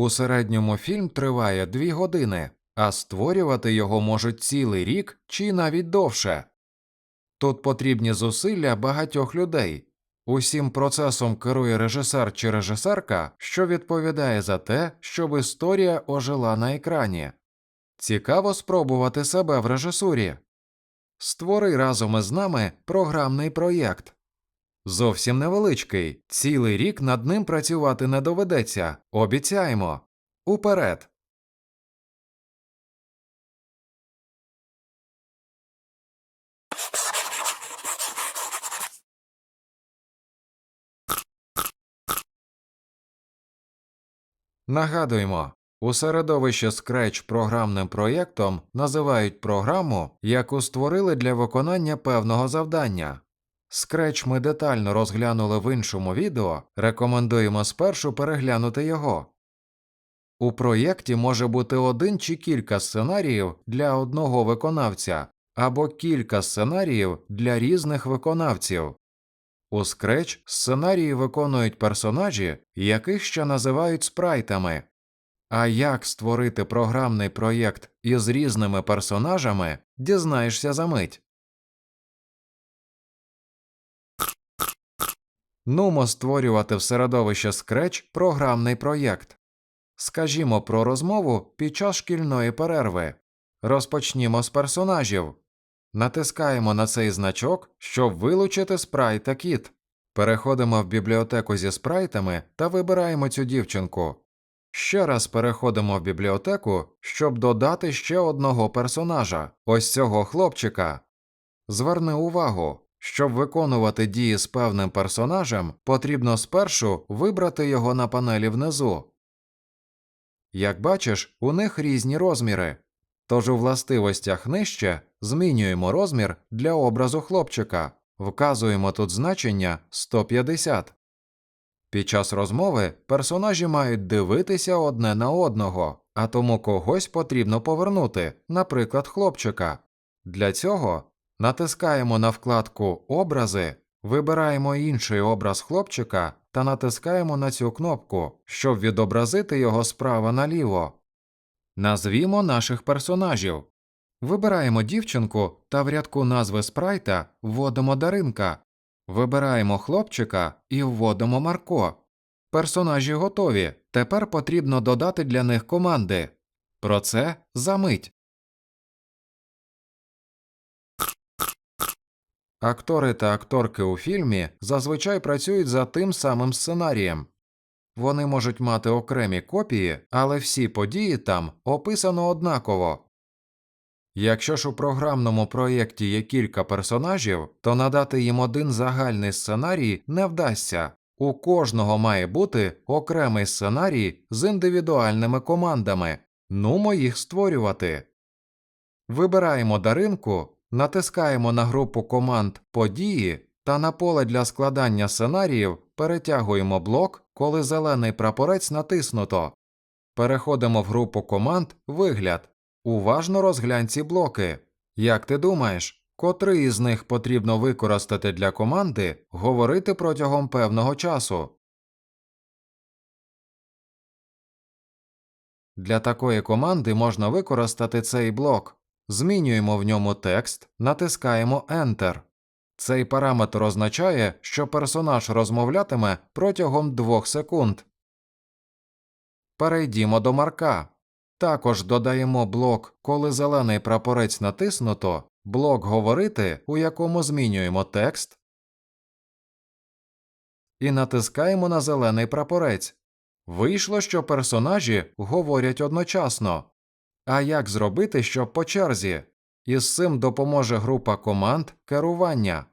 У середньому фільм триває 2 години, а створювати його можуть цілий рік чи навіть довше. Тут потрібні зусилля багатьох людей. Усім процесом керує режисер чи режисерка, що відповідає за те, щоб історія ожила на екрані. Цікаво спробувати себе в режисурі. Створи разом із нами програмний проєкт. Зовсім невеличкий, цілий рік над ним працювати не доведеться. Обіцяємо. Уперед! Нагадуємо, у середовищі Scratch програмним проєктом називають програму, яку створили для виконання певного завдання. Scratch ми детально розглянули в іншому відео, рекомендуємо спершу переглянути його. У проєкті може бути один чи кілька сценаріїв для одного виконавця або кілька сценаріїв для різних виконавців. У Scratch сценарії виконують персонажі, яких ще називають спрайтами. А як створити програмний проєкт із різними персонажами, дізнаєшся за мить. Нумо створювати в середовище Scratch програмний проєкт. Скажімо про розмову під час шкільної перерви. Розпочнімо з персонажів. Натискаємо на цей значок, щоб вилучити спрайта кіт. Переходимо в бібліотеку зі спрайтами та вибираємо цю дівчинку. Ще раз переходимо в бібліотеку, щоб додати ще одного персонажа, ось цього хлопчика. Зверни увагу, щоб виконувати дії з певним персонажем, потрібно спершу вибрати його на панелі внизу. Як бачиш, у них різні розміри. Тож у властивостях нижче змінюємо розмір для образу хлопчика, вказуємо тут значення 150. Під час розмови персонажі мають дивитися одне на одного, а тому когось потрібно повернути, наприклад, хлопчика. Для цього натискаємо на вкладку Образи, вибираємо інший образ хлопчика та натискаємо на цю кнопку, щоб відобразити його справа наліво. Назвімо наших персонажів. Вибираємо дівчинку та в рядку назви спрайта вводимо Даринка. Вибираємо хлопчика і вводимо Марко. Персонажі готові. Тепер потрібно додати для них команди. Про це за мить. Актори та акторки у фільмі зазвичай працюють за тим самим сценарієм. Вони можуть мати окремі копії, але всі події там описано однаково. Якщо ж у програмному проєкті є кілька персонажів, то надати їм один загальний сценарій не вдасться. У кожного має бути окремий сценарій з індивідуальними командами. Нумо їх створювати. Вибираємо даринку, натискаємо на групу команд Події та на поле для складання сценаріїв перетягуємо блок, коли зелений прапорець натиснуто. Переходимо в групу команд Вигляд. Уважно розглянь ці блоки. Як ти думаєш, котрий із них потрібно використати для команди говорити протягом певного часу? Для такої команди можна використати цей блок. Змінюємо в ньому текст, натискаємо Enter. Цей параметр означає, що персонаж розмовлятиме протягом 2 секунд. Перейдімо до марка. Також додаємо блок, коли зелений прапорець натиснуто, блок говорити, у якому змінюємо текст, і натискаємо на зелений прапорець. Вийшло, що персонажі говорять одночасно. А як зробити, щоб по черзі? Із цим допоможе група команд керування.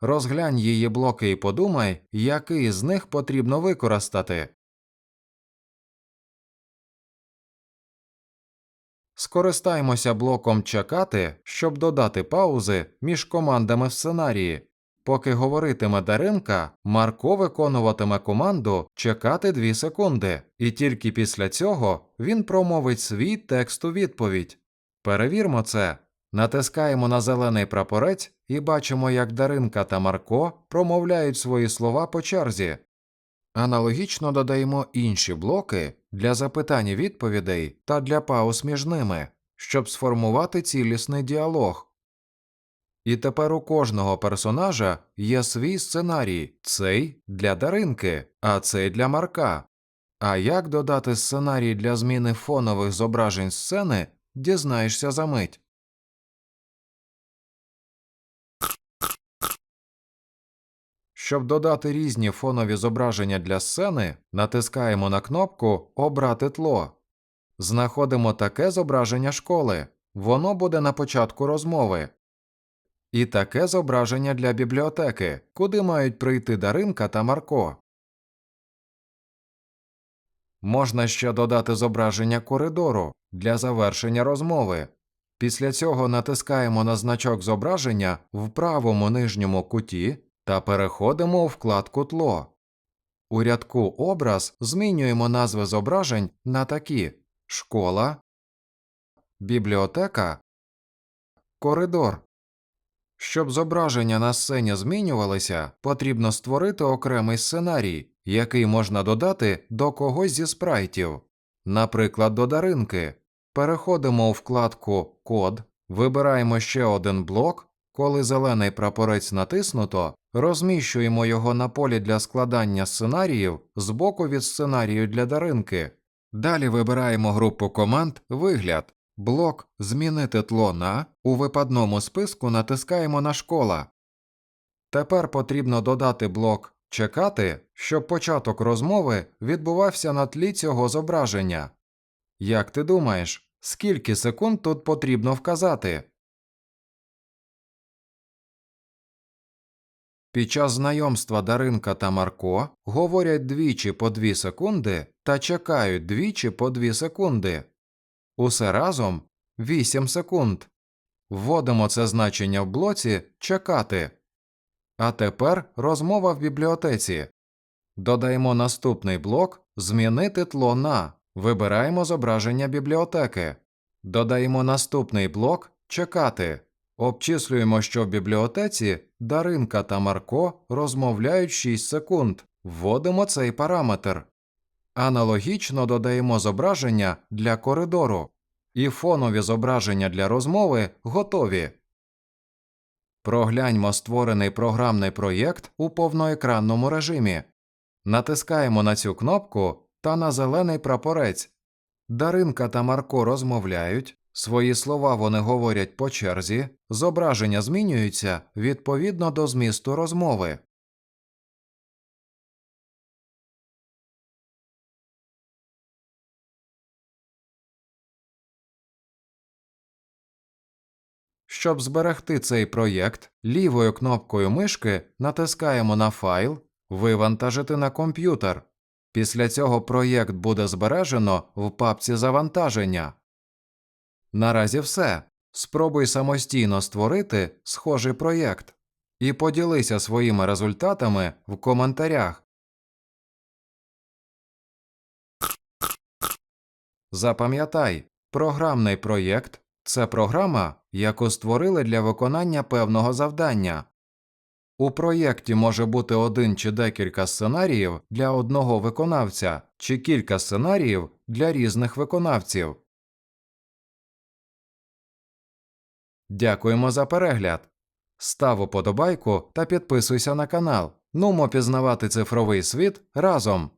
Розглянь її блоки і подумай, який з них потрібно використати. Скористаймося блоком чекати, щоб додати паузи між командами в сценарії. Поки говоритиме Даринка, Марко виконуватиме команду чекати 2 секунди, і тільки після цього він промовить свій текст у відповідь. Перевірмо це. Натискаємо на зелений прапорець і бачимо, як Даринка та Марко промовляють свої слова по черзі. Аналогічно додаємо інші блоки, для запитань і відповідей та для пауз між ними, щоб сформувати цілісний діалог. І тепер у кожного персонажа є свій сценарій, цей для Даринки, а цей для Марка. А як додати сценарій для зміни фонових зображень сцени, дізнаєшся за мить. Щоб додати різні фонові зображення для сцени, натискаємо на кнопку Обрати тло. Знаходимо таке зображення школи. Воно буде на початку розмови. І таке зображення для бібліотеки, куди мають прийти Даринка та Марко. Можна ще додати зображення коридору для завершення розмови. Після цього натискаємо на значок зображення в правому нижньому куті та переходимо у вкладку Тло. У рядку Образ змінюємо назви зображень на такі школа, бібліотека, коридор. Щоб зображення на сцені змінювалися, потрібно створити окремий сценарій, який можна додати до когось зі спрайтів, наприклад, до Даринки. Переходимо у вкладку Код, вибираємо ще один блок. Коли зелений прапорець натиснуто, розміщуємо його на полі для складання сценаріїв збоку від сценарію для Даринки. Далі вибираємо групу команд Вигляд. Блок Змінити тло на у випадному списку натискаємо на школа. Тепер потрібно додати блок Чекати, щоб початок розмови відбувався на тлі цього зображення. Як ти думаєш, скільки секунд тут потрібно вказати? Під час знайомства Даринка та Марко говорять двічі по 2 секунди та чекають двічі по 2 секунди. Усе разом 8 секунд. Вводимо це значення в блоці Чекати. А тепер розмова в бібліотеці. Додаємо наступний блок Змінити тло на. Вибираємо зображення бібліотеки. Додаємо наступний блок Чекати. Обчислюємо, що в бібліотеці Даринка та Марко розмовляють 6 секунд. Вводимо цей параметр. Аналогічно додаємо зображення для коридору. І фонові зображення для розмови готові. Прогляньмо створений програмний проєкт у повноекранному режимі. Натискаємо на цю кнопку та на зелений прапорець. Даринка та Марко розмовляють, свої слова вони говорять по черзі, зображення змінюються відповідно до змісту розмови. Щоб зберегти цей проєкт, лівою кнопкою мишки натискаємо на файл Вивантажити на комп'ютер. Після цього проєкт буде збережено в папці завантаження. Наразі все. Спробуй самостійно створити схожий проєкт і поділися своїми результатами в коментарях. Запам'ятай, програмний проєкт це програма, яку створили для виконання певного завдання. У проєкті може бути один чи декілька сценаріїв для одного виконавця, чи кілька сценаріїв для різних виконавців. Дякуємо за перегляд. Став уподобайку та підписуйся на канал. Нумо пізнавати цифровий світ разом.